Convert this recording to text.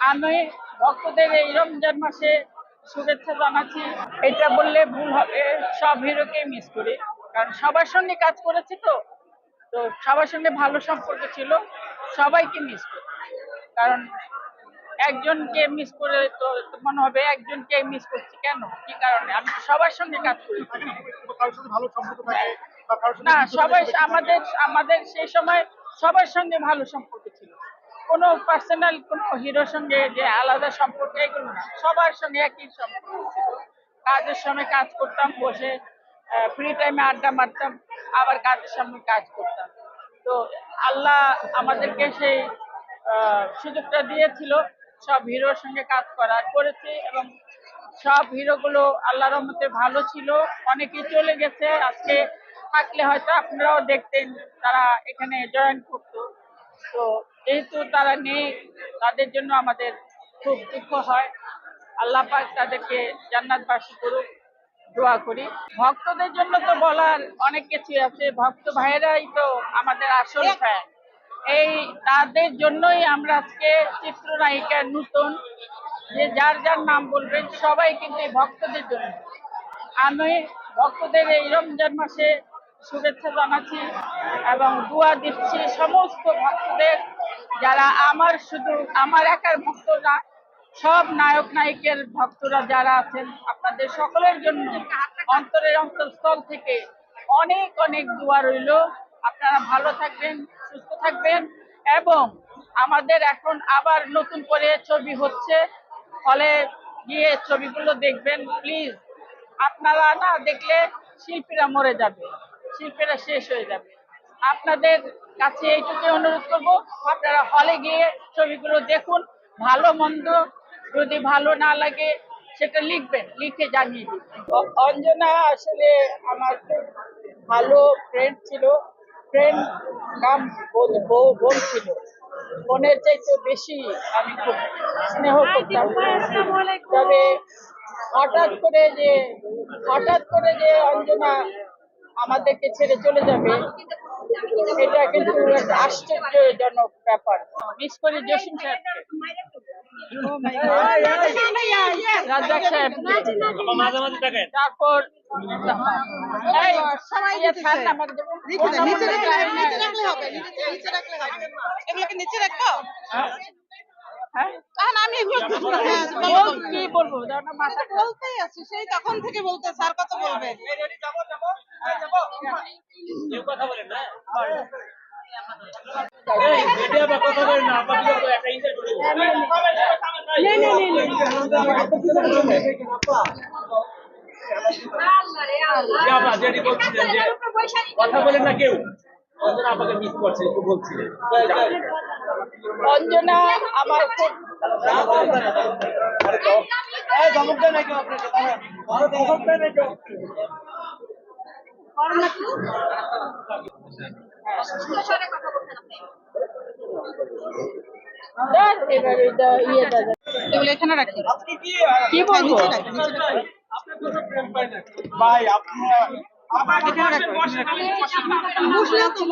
আমি ভক্তদের এই রমজান মাসে শুভেচ্ছা জানাচ্ছি। এটা বললে ভুল হবে সব হিরোকে মিস করি। কারণ সবার সঙ্গে কাজ করেছি তো তো সবার সঙ্গে ভালো সম্পর্ক ছিল সবাইকে মিস করি। কারণ একজনকে মিস করে তো মনে হবে একজনকে মিস করছি কেন? কি কারণে? আমি তো সবার সঙ্গে কাজ করি। সাথে না সবাই আমাদের আমাদের সেই সময় সবার সঙ্গে ভালো সম্পর্ক ছিল। কোনো পার্সোনাল কোনো হিরোর সঙ্গে যে আলাদা সম্পর্ক, এগুলো না। সবার সঙ্গে একই সম্পর্ক ছিল। কাজের সময় কাজ করতাম, বসে ফ্রি টাইমে আড্ডা মারতাম, আবার কাজের সময় কাজ করতাম। তো আল্লাহ আমাদেরকে সেই সুযোগটা দিয়েছিল সব হিরোর সঙ্গে কাজ করার। করেছি এবং সব হিরোগুলো আল্লাহর রহমতে ভালো ছিল। অনেকেই চলে গেছে। আজকে থাকলে হয়তো আপনারাও দেখতেন, তারা এখানে জয়েন করতো। তো যেহেতু তারা নেই, তাদের জন্য আমাদের খুব দুঃখ হয়। আল্লাহ পাক তাদেরকে জান্নাতবাসী করুক, দোয়া করি। ভক্তদের জন্য তো বলার অনেক কিছু আছে। ভক্ত ভাইয়েরাই তো আমাদের আসল ফ্যান এই তাদের জন্যই আমরা আজকে চিত্রনায়িকা নতুন, যে যার যার নাম বলবেন, সবাই কিন্তু এই ভক্তদের জন্য। আমি ভক্তদের এই রমজান মাসে শুভেচ্ছা জানাচ্ছি এবং দোয়া দিচ্ছি সমস্ত ভক্তদের। যারা আমার শুধু আমার একার ভক্ত না সব নায়ক নায়িকের ভক্তরা যারা আছেন, আপনাদের সকলের জন্য অন্তরের অন্তঃস্থল থেকে অনেক অনেক দোয়া রইল। আপনারা ভালো থাকবেন, সুস্থ থাকবেন এবং আমাদের এখন আবার নতুন করে ছবি হচ্ছে। ফলে গিয়ে ছবিগুলো দেখবেন প্লিজ আপনারা না দেখলে শিল্পীরা মরে যাবে, শিল্পীরা শেষ হয়ে যাবে। আপনাদের কাছে এইটুকু অনুরোধ করব আপনারা হলে গিয়ে ছবিগুলো দেখুন। ভালো মন্দ যদি ভালো না লাগে সেটা লিখবেন লিখে জানিয়ে দিবেন অ- অঞ্জনা আসলে আমার খুব ভালো ফ্রেন্ড ছিল। ফ্রেন্ড কাম বোন বউ- বোন ছিল। বোনের চাইতে বেশি আমি খুব স্নেহ করতাম। তবে হঠাৎ করে যে হঠাৎ করে যে অঞ্জনা আমাদেরকে ছেড়ে চলে যাবে এটা কিন্তু একটা আশ্চর্যজনক ব্যাপার। মিস করি জসিম সাহেবকে সাহেব। তারপর। নিচে রাখলে হবে নিচে রাখলে হবে। এগুলোকে নিচে হ্যাঁ? হ্যাঁ? তখন আমি কথা কথা বলেন না কেউ। অন্তরা আমাকে মিস করছে একটু বলছিলেন অঞ্জনা আমার খুব ইয়ে এগুলো এখানে রাখি। কি বলব? ভাই আপনারা বসলে তো